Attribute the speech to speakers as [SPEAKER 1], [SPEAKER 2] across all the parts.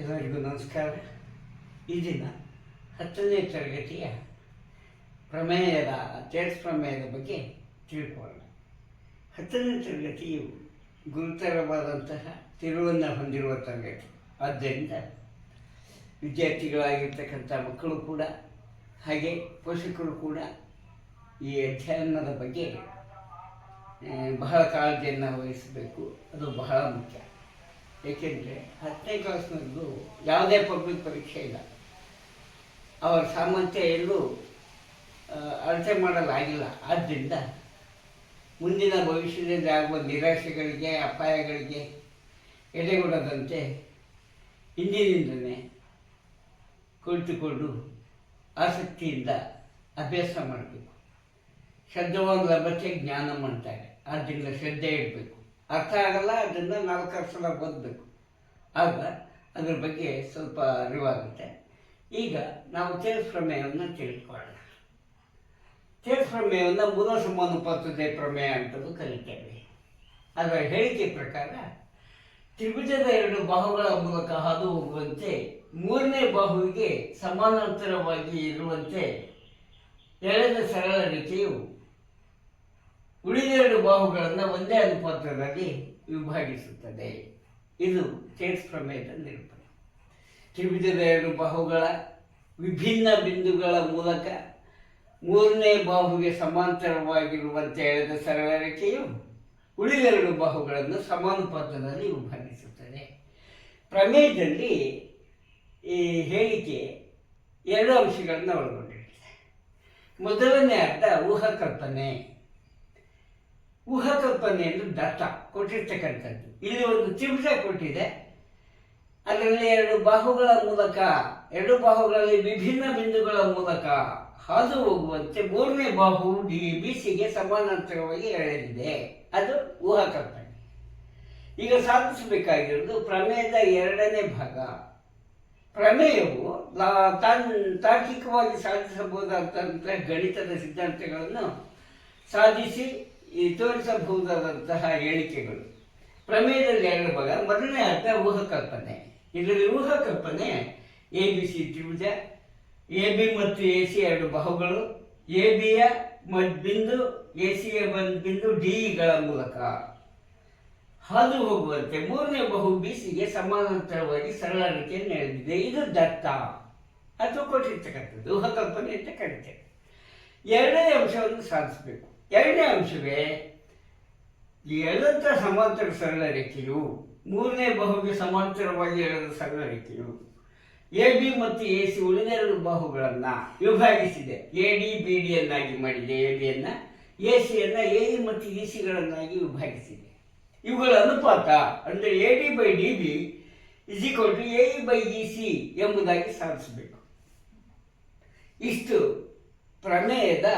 [SPEAKER 1] ಎಲ್ಲರಿಗೂ ನಮಸ್ಕಾರ. ಈ ದಿನ ಹತ್ತನೇ ತರಗತಿಯ ಪ್ರಮೇಯದ ಟೇಟ್ಸ್ ಪ್ರಮೇಯದ ಬಗ್ಗೆ ತಿಳ್ಕೊಳ್ಳೋಣ. ಹತ್ತನೇ ತರಗತಿಯು ಗುರುತರವಾದಂತಹ ತಿರುವನ್ನು ಹೊಂದಿರುವ ತರಗತಿ. ಆದ್ದರಿಂದ ವಿದ್ಯಾರ್ಥಿಗಳಾಗಿರ್ತಕ್ಕಂಥ ಮಕ್ಕಳು ಕೂಡ, ಹಾಗೆ ಪೋಷಕರು ಕೂಡ ಈ ಅಧ್ಯಯನದ ಬಗ್ಗೆ ಬಹಳ ಕಾಳಜಿಯನ್ನು ವಹಿಸಬೇಕು. ಅದು ಬಹಳ ಮುಖ್ಯ. ಏಕೆಂದರೆ ಹತ್ತನೇ ಕ್ಲಾಸ್ನಲ್ಲೂ ಯಾವುದೇ ಪಬ್ಲಿಕ್ ಪರೀಕ್ಷೆ ಇಲ್ಲ. ಅವರ ಸಾಮರ್ಥ್ಯ ಎಲ್ಲೂ ಅಳತೆ ಮಾಡಲಾಗಿಲ್ಲ. ಆದ್ದರಿಂದ ಮುಂದಿನ ಭವಿಷ್ಯದಿಂದ ಆಗುವ ನಿರಾಶೆಗಳಿಗೆ, ಅಪಾಯಗಳಿಗೆ ಎಡೆಗೊಡದಂತೆ ಇಂದಿನಿಂದಲೇ ಕುಳಿತುಕೊಂಡು ಆಸಕ್ತಿಯಿಂದ ಅಭ್ಯಾಸ ಮಾಡಬೇಕು. ಶ್ರದ್ಧವಾದ ಲಭ್ಯತೆ ಜ್ಞಾನ ಮಾಡ್ತಾರೆ. ಆದ್ದರಿಂದ ಶ್ರದ್ಧೆ ಇಡಬೇಕು. ಅರ್ಥ ಆಗಲ್ಲ, ಅದನ್ನು ನಾಲ್ಕಾರು ಸಲ ಓದಬೇಕು. ಆಗ ಅದ್ರ ಬಗ್ಗೆ ಸ್ವಲ್ಪ ಅರಿವಾಗುತ್ತೆ. ಈಗ ನಾವು ತೇಜಸ್ ಪ್ರಮೇಯವನ್ನು ತಿಳಿದುಕೊಳ್ಳೋಣ ತೇಜಸ್ ಪ್ರಮೇಯವನ್ನು ಮೂಲ ಸಮಾನುಪಾತದ ಪ್ರಮೇಯ ಅಂತಲೂ ಕರೀತೇವೆ. ಅದರ ಹೇಳಿಕೆ ಪ್ರಕಾರ, ತ್ರಿಭುಜದ ಎರಡು ಬಾಹುಗಳ ಮೂಲಕ ಹಾದು ಹೋಗುವಂತೆ ಮೂರನೇ ಬಾಹುವಿಗೆ ಸಮಾನಾಂತರವಾಗಿ ಇರುವಂತೆ ಎಳೆದ ಸರಳ ರೇಖೆಯು ಉಳಿದೆರಡು ಬಾಹುಗಳನ್ನು ಒಂದೇ ಅನುಪಾತದಲ್ಲಿ ವಿಭಾಗಿಸುತ್ತದೆ. ಇದು ಚೇಟ್ಸ್ ಪ್ರಮೇಯದ ನಿರೂಪಣೆ ತ್ರಿಭುಜದ ಎರಡು ಬಾಹುಗಳ ವಿಭಿನ್ನ ಬಿಂದುಗಳ ಮೂಲಕ ಮೂರನೇ ಬಾಹುಗೆ ಸಮಾಂತರವಾಗಿರುವಂತೆ ಎಳೆದ ಸರಳ ರೇಖೆಯು ಉಳಿದೆರಡು ಬಾಹುಗಳನ್ನು ಸಮಾನುಪಾತದಲ್ಲಿ ವಿಭಾಗಿಸುತ್ತದೆ. ಪ್ರಮೇಯದಲ್ಲಿ ಈ ಹೇಳಿಕೆ ಎರಡು ಅಂಶಗಳನ್ನು ಒಳಗೊಂಡಿರುತ್ತದೆ ಮೊದಲನೇ ಅರ್ಥ ಊಹಾಕಲ್ಪನೆ. ಊಹಾಕಲ್ಪನೆ ಎಂದು ದತ್ತ, ಕೊಟ್ಟಿರ್ತಕ್ಕಂಥದ್ದು. ಇಲ್ಲಿ ಒಂದು ತ್ರಿಭುಜ ಕೊಟ್ಟಿದೆ. ಅದರಲ್ಲಿ ಎರಡು ಬಾಹುಗಳ ಮೂಲಕ, ಎರಡು ಬಾಹುಗಳಲ್ಲಿ ವಿಭಿನ್ನ ಬಿಂದುಗಳ ಮೂಲಕ ಹಾದು ಹೋಗುವಂತೆ ಮೂರನೇ ಬಾಹು ಡಿ ಬಿಸಿಗೆ ಸಮಾನಾಂತರವಾಗಿ ಎಳೆದಿದೆ. ಅದು ಊಹಾಕಲ್ಪನೆ. ಈಗ ಸಾಧಿಸಬೇಕಾಗಿರೋದು ಪ್ರಮೇಯದ ಎರಡನೇ ಭಾಗ. ಪ್ರಮೇಯವು ತಾನ್, ತಾರ್ಕಿಕವಾಗಿ ಸಾಧಿಸಬಹುದಾದಂತಹ ಗಣಿತದ ಸಿದ್ಧಾಂತಗಳನ್ನು ಸಾಧಿಸಿ ಈ ತೋರಿಸಬಹುದಾದಂತಹ ಹೇಳಿಕೆಗಳು. ಪ್ರಮೇಯದಲ್ಲಿ ಎರಡು ಭಾಗ ಮೊದಲನೇ ಅರ್ಥ ಊಹಕಲ್ಪನೆ. ಇದರಲ್ಲಿ ಊಹಕಲ್ಪನೆ ಎ, ಬಿ, ಸಿ ತ್ರಿಭುಜ ಎ, ಬಿ ಮತ್ತು ಎ, ಸಿ ಎರಡು ಬಾಹುಗಳು. ಎ, ಬಿಯ ಬಿಂದು ಎ, ಸಿಯ ಒಂದು ಬಿಂದು ಡಿಗಳ ಮೂಲಕ. ಹಾದು ಹೋಗುವಂತೆ ಮೂರನೇ ಬಹು ಬಿ, ಸಿಗೆ ಸಮಾನಾಂತರವಾಗಿ ಸರಳ ರೀತಿಯಲ್ಲಿ ನಡೆದಿದೆ ಇದು ದತ್ತ. ಅಥವಾ ಕೊಟ್ಟಿರ್ತಕ್ಕಂಥದ್ದು. ಊಹಕಲ್ಪನೆ ಅಂತ ಕರಿತೇವೆ ಎರಡನೇ ಅಂಶವನ್ನು ಸಾಧಿಸಬೇಕು. ಎರಡನೇ ಅಂಶವೇ, ಈ ಎಳೆದಂಥ ಸಮಾಂತರ ಸರಳ ರೇಖೆಯು ಮೂರನೇ ಬಹುಗೆ ಸಮಾಂತರವಾಗಿ ಎಳೆದ ಸರಳ ರೇಖೆಯು ಎ ಬಿ ಮತ್ತು ಎ ಸಿ ಉಳಿದೆರಡು ಬಾಹುಗಳನ್ನು ವಿಭಾಗಿಸಿದೆ. ಎ ಡಿ ಬಿ ಡಿಯನ್ನಾಗಿ ಮಾಡಿದೆ. ಎ ಬಿಯನ್ನು ಎ ಸಿಯನ್ನು ಎ ಇ ಮತ್ತು ಇ ಸಿಗಳನ್ನಾಗಿ ವಿಭಾಗಿಸಿದೆ. ಇವುಗಳ ಅನುಪಾತ ಅಂದರೆ A D by D B is equal to A E by E C ಎಂಬುದಾಗಿ ಸಾಧಿಸಬೇಕು. ಇಷ್ಟು ಪ್ರಮೇಯದ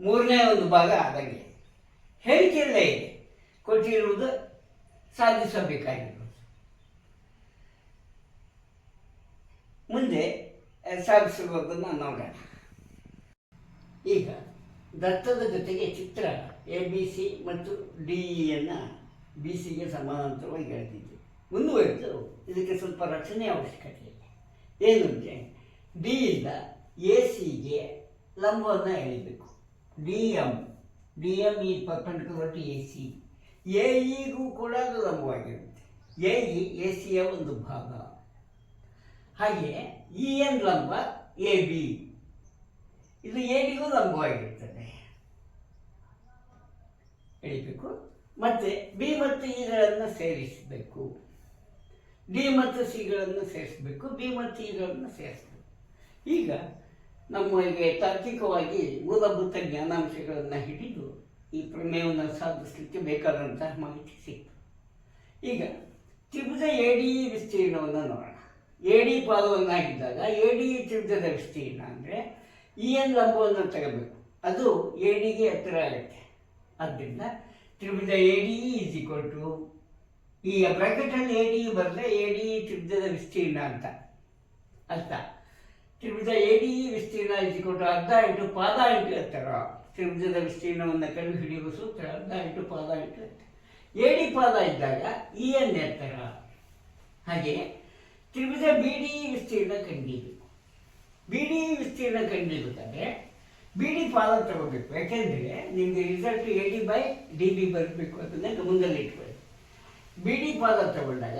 [SPEAKER 1] ಮೂರನೇ ಒಂದು ಭಾಗ ಆದಂಗೆ. ಹೇಳಿಕೆಯಲ್ಲೇ ಇದೆ. ಕೊಟ್ಟಿರುವುದು ಸಾಧಿಸಬೇಕಾಗಿರುವುದು. ಮುಂದೆ ಅಹ್, ಸಾಧಿಸಿರುವುದನ್ನು ನೋಡೋಣ. ಈಗ ದತ್ತದ ಜೊತೆಗೆ ಚಿತ್ರ ಎ ಬಿ ಸಿ ಮತ್ತು ಡಿ ಇಯನ್ನು ಬಿ ಸಿಗೆ ಸಮಾನಾಂತರವಾಗಿ ಹೇಳ್ತಿದ್ದೆ ಮುಂದುವರೆದು ಇದಕ್ಕೆ ಸ್ವಲ್ಪ ರಚನೆ ಅವಶ್ಯಕತೆ ಇದೆ. ಏನು ಅಂದರೆ ಇಂದ ಎ ಸಿಗೆ ಲಂಬವನ್ನು ಎಳಿಬೇಕು. ಡಿ ಎಂ ಡಿ ಎಂ ಈ perpendicular to A C. A ಇಗೂ ಕೂಡ ಅದು ಲಂಬವಾಗಿರುತ್ತೆ. ಎ ಇ, ಎ ಸಿಯ ಒಂದು ಭಾಗ. ಹಾಗೆ ಇ ಎನ್ ಲಂಬ ಎ ಬಿ. ಇದು ಎ ಡಿಗೂ ಲಂಬವಾಗಿರ್ತದೆ. ಎಳಿಬೇಕು. ಮತ್ತೆ ಬಿ ಮತ್ತು ಇಗಳನ್ನು ಸೇರಿಸಬೇಕು. ಡಿ ಮತ್ತು ಸಿಗಳನ್ನು ಸೇರಿಸಬೇಕು. ಬಿ ಮತ್ತು ಇಗಳನ್ನು ಸೇರಿಸಬೇಕು. ಈಗ ನಮಗೆ ತಾರ್ಕಿಕವಾಗಿ ಮೂಲಭೂತ ಜ್ಞಾನಾಂಶಗಳನ್ನು ಹಿಡಿದು ಈ ಪ್ರಮೇಯವನ್ನು ಸಾಧಿಸಲಿಕ್ಕೆ ಬೇಕಾದಂತಹ ಮಾಹಿತಿ ಸಿಕ್ತು. ಈಗ ತ್ರಿಭುಜ ಏಡಿ ವಿಸ್ತೀರ್ಣವನ್ನು ನೋಡೋಣ. ಎಡಿ ಪಾದವನ್ನಾಗಿದ್ದಾಗ ಏಡಿ ತ್ರಿಭುಜದ ವಿಸ್ತೀರ್ಣ ಅಂದರೆ ಇ ಎನ್ ಲಂಬವನ್ನು ತಗೋಬೇಕು ಅದು ಎಡಿಗೆ ಡಿಗೆ ಹತ್ತಿರ ಆಗುತ್ತೆ. ಆದ್ದರಿಂದ ತ್ರಿಭುಜ ಏಡಿ ಈಸ್ ಈಕ್ವಲ್ ಟು ಈ ಬ್ರಾಕೆಟಲ್ಲಿ ಎಡಿ ಬರೆದ್ರೆ ಎಡಿ ತ್ರಿಭುಜದ ವಿಸ್ತೀರ್ಣ ಅಂತ. ಅರ್ಥ? ತ್ರಿಭುಜ ಎ ಡಿ ವಿಸ್ತೀರ್ಣ ಇಸಿಕೊಂಡು ಅರ್ಧ ಇಂಟು ಪಾದ ಇಂಟು ಎತ್ತರ. ತ್ರಿಭುಜದ ವಿಸ್ತೀರ್ಣವನ್ನು ಕಂಡು ಹಿಡಿಯುವ ಸೂತ್ರ ಅರ್ಧ ಇಂಟು ಪಾದ ಇಂಟು ಎತ್ತರ. ಎ ಡಿ ಪಾದ ಇದ್ದಾಗ ಇ ಎನ್ ಎತ್ತರ. ಹಾಗೆ ತ್ರಿಭುಜ ಬಿ ಡಿ ವಿಸ್ತೀರ್ಣ ಕಂಡಿಬೇಕು ಬಿ ಡಿ ವಿಸ್ತೀರ್ಣ ಕಂಡಿಬೇಕಾದ್ರೆ ಬಿ ಡಿ ಪಾದ ತಗೋಬೇಕು. ಯಾಕೆಂದರೆ ನಿಮಗೆ result A D by D B ಬರಬೇಕು ಅದನ್ನ ಗಮನದಲ್ಲಿ ಇಟ್ಕೊಳ್ಳಿ. ಬಿ ಡಿ ಪಾದ ತಗೊಂಡಾಗ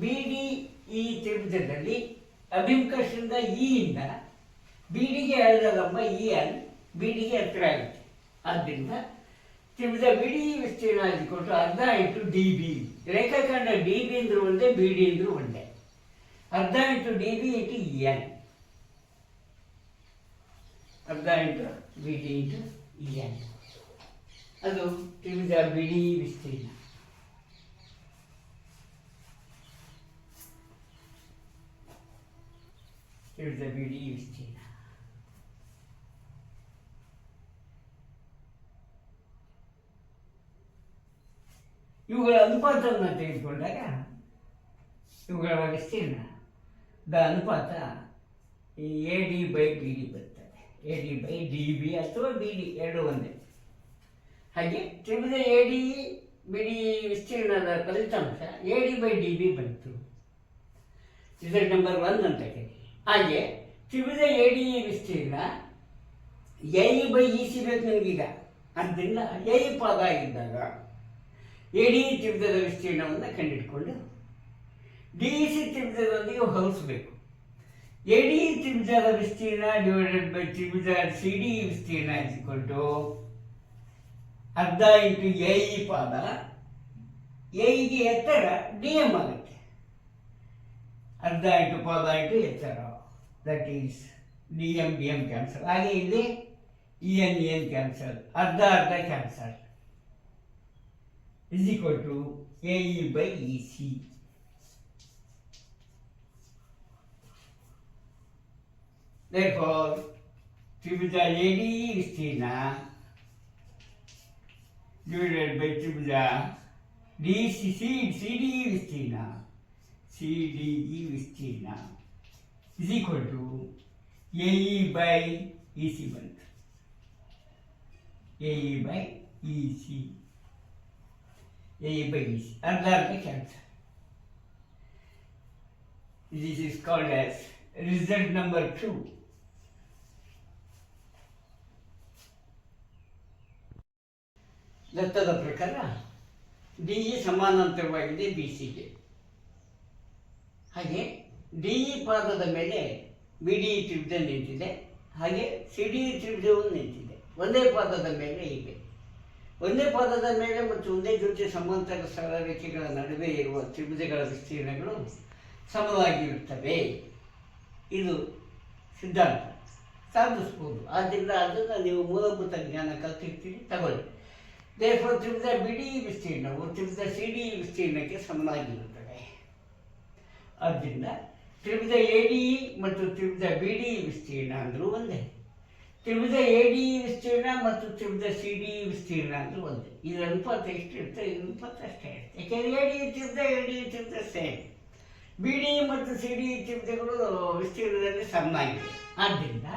[SPEAKER 1] ಬಿ ಡಿ ಈ ತ್ರಿಭುಜದಲ್ಲಿ ಅಭಿಮುಖದಿಂದ ಇಯಿಂದ ಇಂದ ಬಿ ಡಿಗೆ ಎಳೆದ ಲಂಬ ಇ ಎಲ್ ಬಿ ಡಿಗೆ ಹತ್ತಿರ ಆಗುತ್ತೆ ಆದ್ದರಿಂದ ತ್ರಿಭುಜ ಬಿಡಿ ವಿಸ್ತೀರ್ಣ ಕೊಟ್ಟು ಅರ್ಧ ಇಂಟು ಡಿ ಬಿ ರೇಖಾಖಂಡ ಡಿ ಬಿ ಅಂದ್ರೂ ಒಂದೇ ಬಿ ಡಿ ಅಂದ್ರೂ ಒಂದೇ. ಅರ್ಧ into D B into E N. ಅರ್ಧ into B D into E N. ಅದು ತ್ರಿಭುಜ ಬಿಡಿ ವಿಸ್ತೀರ್ಣ. ತ್ರಿಭುಜ ಬಿ ಡಿ ವಿಸ್ತೀರ್ಣ ಇವುಗಳ ಅನುಪಾತವನ್ನು ತೆಗೆದುಕೊಂಡಾಗ, ಇವುಗಳ ವಿಸ್ತೀರ್ಣ ದ ಅನುಪಾತ A D by B D ಬರ್ತದೆ. A D by D B ಅಥವಾ ಬಿ ಡಿ ಎರಡು ಒಂದೇ. ಹಾಗೆ ತ್ರಿಭುಜ ಎ ಡಿ ಬಿ ಡಿ ವಿಸ್ತೀರ್ಣದ ಫಲಿತಾಂಶ A D by D B ಬಂತು. ರಿಸಲ್ಟ್ ನಂಬರ್ ಒನ್ ಅಂತ ಹೇಳಿ ಹಾಗೆ ತ್ರಿಭುಜ ಎ ಡಿ ವಿಸ್ತೀರ್ಣ ಎ ಬೈ ಇ ಸಿ ಬೇಕು ನಿಮಗೀಗ. ಆದ್ದರಿಂದ ಎ ಪಾದ ಆಗಿದ್ದಾಗ ಎ ಡಿ ತ್ರಿಭುಜದ ವಿಸ್ತೀರ್ಣವನ್ನು ಕಂಡಿಟ್ಕೊಂಡು ಡಿ ಸಿ ತ್ರಿಭುಜದೊಂದಿಗೆ ಹೋಲಿಸಬೇಕು. ಎ ಡಿ ತ್ರಿಭುಜದ ವಿಸ್ತೀರ್ಣ ಡಿವೈಡೆಡ್ ಬೈ ತ್ರಿಭುಜ ಸಿ ಡಿ ವಿಸ್ತೀರ್ಣ ಇಸಿಕೊಂಡು ಅರ್ಧ ಇಂಟು ಎ ಪಾದ ಎಗೆ ಎತ್ತರ ಡಿ ಎಂ ಆಗುತ್ತೆ. ಅರ್ಧ ಇಂಟು ಪಾದ ಇಂಟು ಎತ್ತರ. That is D M D M cancel ಹಾಗೆ ಇಲ್ಲಿ E N E N cancel ಅರ್ಧ ಅರ್ಧ cancel is equal to AE by EC. Therefore, ತ್ರಿಭುಜ ಎ ಡಿ ವಿಸ್ತೀರ್ಣ divided by Tribhuja D C C C D ವಿಸ್ತೀರ್ಣ. C D E ವಿಸ್ತೀರ್ಣ is equal to AE by EC ಬಂತು AE by EC A by B. ಅರ್ಧ ಅರ್ಧ cancel This is called as result number two. ದತ್ತದ ಪ್ರಕಾರ D E ಸಮಾನಾಂತರವಾಗಿದೆ B ಸಿಗೆ ಹಾಗೆ D ಪಾದದ ಮೇಲೆ ಬಿ ಡಿ ತ್ರಿಭುಜ ನಿಂತಿದೆ. ಹಾಗೆ ಸಿ ಡಿ ನಿಂತಿದೆ. ಒಂದೇ ಪಾದದ ಮೇಲೆ ಇದೆ ಒಂದೇ ಪಾದದ ಮೇಲೆ ಮತ್ತು ಒಂದೇ ಜೊತೆ ಸಮಾಂತರ ಸರಳ ರೇಖೆಗಳ ನಡುವೆ ಇರುವ ತ್ರಿಭುಜಗಳ ವಿಸ್ತೀರ್ಣಗಳು ಸಮವಾಗಿರುತ್ತವೆ. ಇದು ಸಿದ್ಧಾಂತ. ಸಾಧಿಸ್ಬೋದು. ಆದ್ದರಿಂದ ಅದನ್ನು ನೀವು ಮೂಲಭೂತ ಜ್ಞಾನ ಕಲ್ತಿರ್ತೀರಿ, ತಗೊಳ್ಳಿ. ದೇರ್ಫೋರ್ ತ್ರಿಭುಜ ಬಿಡಿ ವಿಸ್ತೀರ್ಣವು ತ್ರಿಭುಜ ಸಿ ಡಿ ವಿಸ್ತೀರ್ಣಕ್ಕೆ ಸಮನಾಗಿರುತ್ತದೆ. ಆದ್ದರಿಂದ ತ್ರಿಭುಜ ಎ ಡಿ ಮತ್ತು ತ್ರಿಭುಜ ಬಿ ಡಿ ವಿಸ್ತೀರ್ಣ ಅಂದರೂ ಒಂದೇ. ತ್ರಿಭುಜ ಎ ಡಿ ವಿಸ್ತೀರ್ಣ ಮತ್ತು ತ್ರಿಭುಜ ಸಿ ಡಿ ವಿಸ್ತೀರ್ಣ ಅಂದರೂ ಒಂದೇ. ಇದರ ಅನುಪಾತ ಎಷ್ಟು ಇರುತ್ತೆ ಇದರ ಅನುಪಾತ ಅಷ್ಟೇ ಇರುತ್ತೆ ಯಾಕೆಂದರೆ ಎ ಡಿ ತ್ರಿಭುಜ ಎ ಡಿ ತ್ರಿಭುಜ ಸೇಮ್ ಬಿ ಡಿ ಮತ್ತು ಸಿ ಡಿ ತ್ರಿಭುಜಗಳು ವಿಸ್ತೀರ್ಣದಲ್ಲಿ ಸಮನಾಗಿದೆ ಆದ್ದರಿಂದ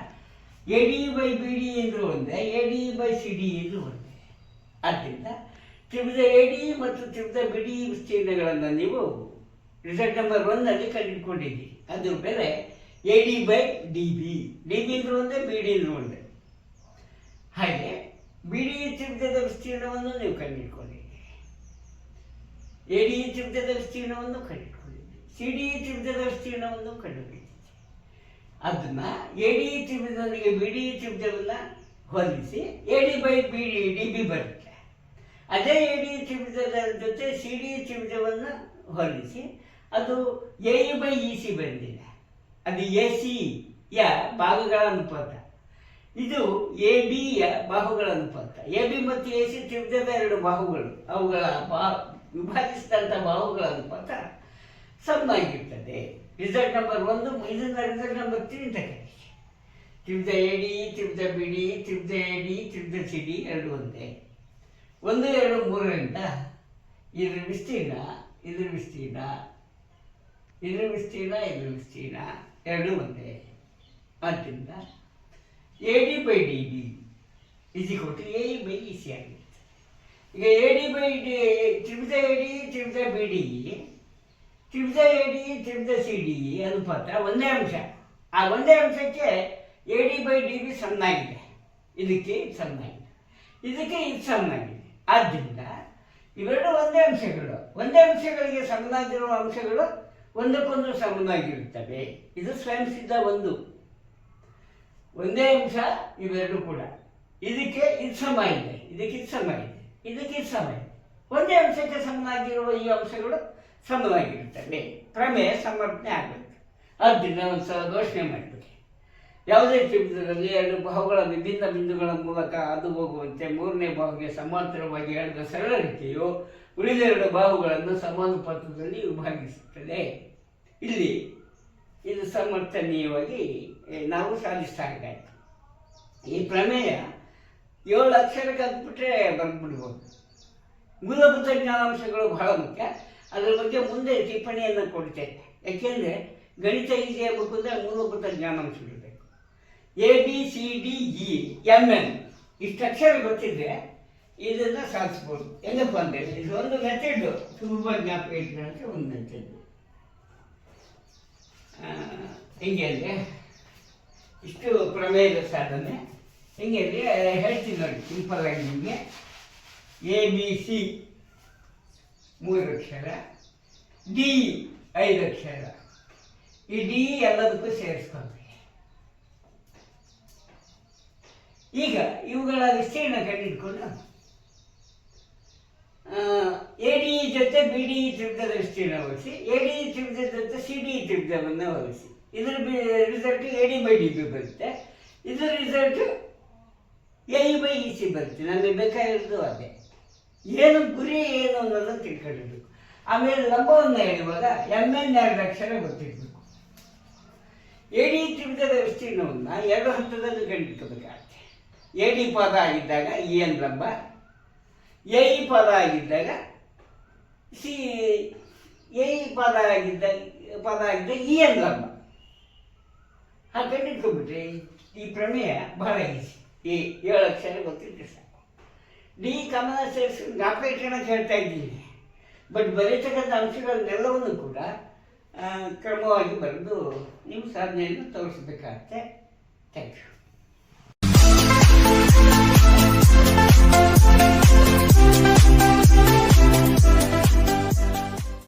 [SPEAKER 1] A D by B D ಎಂದರೂ ಒಂದೇ A D by C D ಎಂದರೂ ಒಂದೇ. ಆದ್ದರಿಂದ ತ್ರಿಭುಜ ಎ ಡಿ ಮತ್ತು ತ್ರಿಭುಜ ಬಿ ಡಿ ವಿಸ್ತೀರ್ಣಗಳನ್ನು ನೀವು ರಿಸಲ್ಟ್ ನಂಬರ್ ಒಂದಲ್ಲಿ ಕಂಡುಹಿಡ್ಕೊಂಡಿದ್ದೀರಿ ಅದ್ರ ಬೆಲೆ A D by D B D B ಅಂದ್ರೆ ಒಂದೇ ಬಿ ಡಿ ಅಂದ್ರೆ ಒಂದೇ. ಹಾಗೆ ಬಿ ಡಿ ತ್ರಿಭುಜದ ವಿಸ್ತೀರ್ಣವನ್ನು ನೀವು ಕಂಡುಕೊಂಡಿದ್ದೀರಿ. ಎ ಡಿ ತ್ರಿಭುಜದ ವಿಸ್ತೀರ್ಣವನ್ನು ಕಂಡುಕೊಂಡಿದ್ದೀರಿ. ಸಿ ಡಿ ತ್ರಿಭುಜದ ವಿಸ್ತೀರ್ಣವನ್ನು ಕಂಡುಕೊಂಡಿದ್ದೀರಿ. ಅದನ್ನ ಎ ಡಿ ತ್ರಿಭುಜದೊಂದಿಗೆ ಬಿ ಡಿ ತ್ರಿಭುಜವನ್ನು ಹೊಲಿಸಿ A D by B D D B ಬರುತ್ತೆ. ಅದೇ ಎ ಡಿ ತ್ರಿಭುಜದ ಜೊತೆ ಸಿ ಡಿ ತ್ರಿಭುಜವನ್ನು ಹೊಲಿಸಿ ಅದು ಎ ಬೈ ಇ ಸಿ ಬಂದಿದೆ. ಅದು ಎ ಸಿ ಯ ಭಾಗಗಳ ಅನುಪಾತ. ಇದು ಎ ಯ ಬಾಹುಗಳ ಅನುಪಾತ. ಎ ಬಿ ಮತ್ತು ಎ ಸಿ ತ್ರಿಭುಜದ ಎರಡು ಬಾಹುಗಳು. ಅವುಗಳ ಬಾ ವಿಭಾಗಿಸಿದಂಥ ಬಾಹುಗಳ ಅನುಪಾತ ಸಮನಾಗಿರ್ತದೆ ರಿಸಲ್ಟ್ ನಂಬರ್ ಒಂದು, ಇದನ್ನ ರಿಸಲ್ಟ್ ನಂಬರ್ ತ್ರೀ ಅಂತ ಕರೀತೀವಿ. ತ್ರಿಭುಜ ಎ ಡಿ ತ್ರಿಭುಜ ಬಿ ಡಿ ತ್ರಿಭುಜ ಎ ಡಿ ತ್ರಿಭುಜ ಸಿ ಡಿ ಎರಡು ಒಂದೇ. ಒಂದು, ಎರಡು, ಮೂರರಿಂದ ಇದ್ರ ವಿಸ್ತೀರ್ಣ ಇದ್ರ ವಿಸ್ತೀರ್ಣ ಇದ್ರ ವಿಸ್ತೀರ್ಣ ಇದ್ರ ವಿಸ್ತೀರ್ಣ ಎರಡು ಒಂದೇ. ಆದ್ದರಿಂದ A D by D B is ಕೊಟ್ಟು ಎ ಬೈ ಇ ಸಿ ಆಗಿರುತ್ತೆ. ಈಗ ಎ ಡಿ ಬೈ ಡಿ ತ್ರಿಭುಜ ಎ ಡಿ ತ್ರಿಭುಜ ಬಿ ಡಿ ತ್ರಿಭುಜ ಎ ಡಿ ತ್ರಿಭುಜ ಸಿ ಡಿ ಅನುಪಾತ ಒಂದೇ ಅಂಶ. ಆ ಒಂದೇ ಅಂಶಕ್ಕೆ A D by D B ಸಣ್ಣಾಗಿದೆ. ಇದಕ್ಕೆ ಇದು ಸಮನಾಗಿದೆ ಇದಕ್ಕೆ ಇದು ಸಣ್ಣಾಗಿದೆ. ಆದ್ದರಿಂದ ಇವೆರಡು ಒಂದೇ ಅಂಶಗಳು. ಒಂದೇ ಅಂಶಗಳಿಗೆ ಸಮನಾಗಿರುವ ಅಂಶಗಳು ಒಂದಕ್ಕೊಂದು ಸಮನಾಗಿರುತ್ತವೆ. ಇದು ಸ್ವಯಂ ಸಿದ್ಧ ಒಂದು. ಒಂದೇ ಅಂಶ, ಇವೆರಡು ಕೂಡ. ಇದಕ್ಕೆ ಇದು ಸಮ ಇದೆ. ಇದಕ್ಕೆ ಇದು ಸಮ ಇದೆ. ಇದಕ್ಕೆ ಇದು ಸಮ ಇದೆ. ಒಂದೇ ಅಂಶಕ್ಕೆ ಸಮನಾಗಿರುವ ಈ ಅಂಶಗಳು ಸಮನಾಗಿರುತ್ತವೆ. ಪ್ರಮೇಯ ಸಮರ್ಥನೆ ಆಗಬೇಕು ಆದ್ದರಿಂದ ಒಂದು ಸಲ ಘೋಷಣೆ ಮಾಡಬೇಕು. ಯಾವುದೇ ತ್ರಿಭುಜದಲ್ಲಿ ಎರಡು ಬಾಹುಗಳ ವಿಭಿನ್ನ ಬಿಂದುಗಳ ಮೂಲಕ ಅದು ಹೋಗುವಂತೆ ಮೂರನೇ ಬಾಹುಗೆ ಸಮಾಂತರವಾಗಿ ಹೇಳಿದ ಸರಳ ರೇಖೆಯು ಉಳಿದೆರಡು ಬಾಹುಗಳನ್ನು ಸಮಾನುಪಾತದಲ್ಲಿ ವಿಭಾಗಿಸುತ್ತದೆ. ಇಲ್ಲಿ ಇದು ಸಮರ್ಥನೀಯವಾಗಿ ನಾವು ಸಾಧಿಸಬೇಕಾಯಿತು ಈ ಪ್ರಮೇಯ ಏಳು ಅಕ್ಷರ ಕಲ್ತ್ಬಿಟ್ರೆ ಬರ್ಬಿಡ್ಬೋದು. ಮೂಲಭೂತ ಜ್ಞಾನಾಂಶಗಳು ಬಹಳ ಮುಖ್ಯ. ಅದರ ಬಗ್ಗೆ ಮುಂದೆ ಟಿಪ್ಪಣಿಯನ್ನು ಕೊಡ್ತೇನೆ. ಯಾಕೆಂದರೆ ಗಣಿತ ಆಗಬೇಕು ಅಂದರೆ ಮೂಲಭೂತ ಜ್ಞಾನಾಂಶಗಳು A B C D E M N ಇಷ್ಟು ಅಕ್ಷರ ಗೊತ್ತಿದ್ರೆ ಇದನ್ನು ಸಾಧಿಸ್ಬೋದು. ಎಲ್ಲಪ್ಪ ಅಂದರೆ ಇದು ಒಂದು ಮೆಥಡ್ ತುಂಬ ಜ್ಞಾಪಕ ಇಟ್ಕೊಳ್ಳೋಕ್ಕೆ ಒಂದು ಮೆಥಡ್ ಹೆಂಗೆ ಅಂದರೆ, ಇಷ್ಟು ಪ್ರಮೇಯದ ಸಾಧನೆ. ಹೆಂಗೆ ಅಂದರೆ, ಹೇಳ್ತೀನಿ ನೋಡಿ ಸಿಂಪಲ್ಲಾಗಿ ನಿಮಗೆ. ಎ ಬಿ ಸಿ ಮೂರು ಅಕ್ಷರ. ಡಿ ಐದು ಅಕ್ಷರ. ಈ ಡಿ ಎಲ್ಲದಕ್ಕೂ ಸೇರಿಸ್ಕೊಂಡ್ರಿ ಈಗ ಇವುಗಳ ವಿಸ್ತೀರ್ಣ ಕಂಡಿಡ್ಕೊಂಡು ಎ ಡಿ ಜೊತೆ ಬಿ ಡಿ ತ್ರಿಭುಜದ ವಿಸ್ತೀರ್ಣ ಹೋಲಿಸಿ ಎ ಡಿ ತ್ರಿಭುಜದ ಜೊತೆ ಸಿ ಡಿ ತ್ರಿಭುಜವನ್ನು ಹೋಲಿಸಿ ಇದರ result A D by D B ಬರುತ್ತೆ. ಇದರ result A E by E C ಬರುತ್ತೆ. ನಮಗೆ ಬೇಕಾಗಿರೋದು ಅದೇ. ಏನು ಗುರಿ ಏನು ಅನ್ನೋದನ್ನು ತಿಳ್ಕೊಂಡಿರ್ಬೇಕು. ಆಮೇಲೆ ಲಂಬವನ್ನು ಹೇಳುವಾಗ ಎಂ ಎನ್ ಎರಡು ಅಕ್ಷರ ಗೊತ್ತಿರಬೇಕು. ಎ ಡಿ ತ್ರಿಭುಜದ ವಿಸ್ತೀರ್ಣವನ್ನು ಎರಡು ಹಂತದಲ್ಲಿ ಕಂಡಿಡ್ಕೋಬೇಕಾಗತ್ತೆ ಎ ಡಿ ಪದ ಆಗಿದ್ದಾಗ ಇ ಎನ್ ಲಂಬ ಎ ಪದ ಆಗಿದ್ದಾಗ, ಸಿ ಎ ಪದ ಆಗಿದ್ದ ಪದ ಆಗಿದ್ದ ಇ ಎನ್ ಲಂಬ. ಹಾಗೆ ಕಂಡಿಡ್ಕೊಂಡ್ಬಿಟ್ರೆ ಈ ಪ್ರಮೇಯ ಬಹಳ ಈಸಿ ಈ ಏಳು ಅಕ್ಷರ ಗೊತ್ತಿದ್ರೆ ಸಾಕು. ಡಿ ಕಮಲ ಸೇರಿಸಿ ಇಟ್ಕೊಳ್ಳೋಕೆ ಹೇಳ್ತಾ ಇದ್ದೀನಿ. ಬಟ್ ಬರೀತಕ್ಕಂಥ ಅಂಶಗಳನ್ನೆಲ್ಲವನ್ನು ಕೂಡ ಕ್ರಮವಾಗಿ ಬರೆದು ನಿಮ್ಮ ಸಾಧನೆಯನ್ನು ತೋರಿಸಬೇಕಾಗತ್ತೆ. Thank you